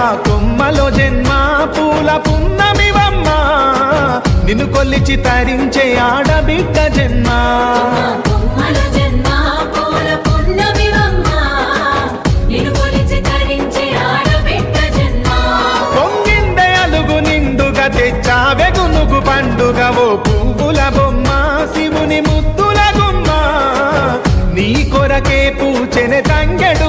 కొమ్మ కొమ్మలో జన్మ పూల పున్నమివమ్మ. నిన్ను కొల్లిచి తరించే ఆడబిడ్డ జన్మ. కొమ్మల జన్మ పూల పున్నమివమ్మ. నిన్ను కొలిచి తరించే ఆడబిడ్డ జన్మ. పొంగిందే అలుగు నిండుగా తెచ్చావె గునుగు పండుగ ఓ పువ్వుల బొమ్మ శివుని ముద్దుల గుమ్మ. నీ కొరకే పూచెనె తంగెడు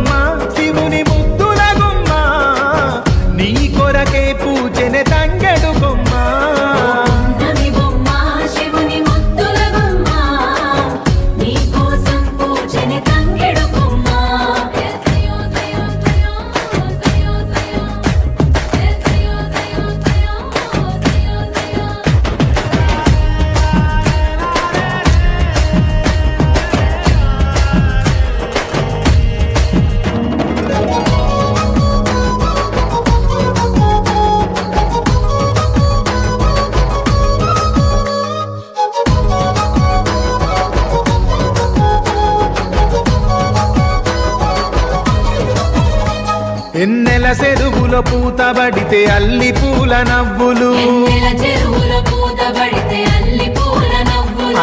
ఎన్నెల చెరువుల పూతబడితే అల్లి పూల నవ్వులు.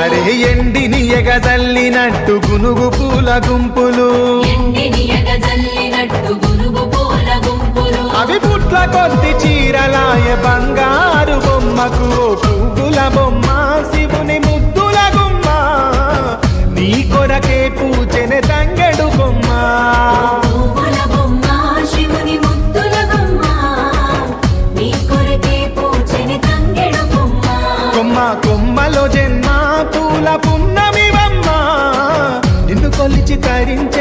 అరే ఎండిని ఎగజల్లినట్టు గునుగు పూల గుంపులు. అవి పుట్ల కొద్ది చీరలాయ బంగారు బొమ్మకు పువ్వుల బొమ్మ శివుని ముద్దుల గుమ్మ. నీ కొరకే పూ ఉన్నమివమ్మా నిన్ను కొలిచి తరించి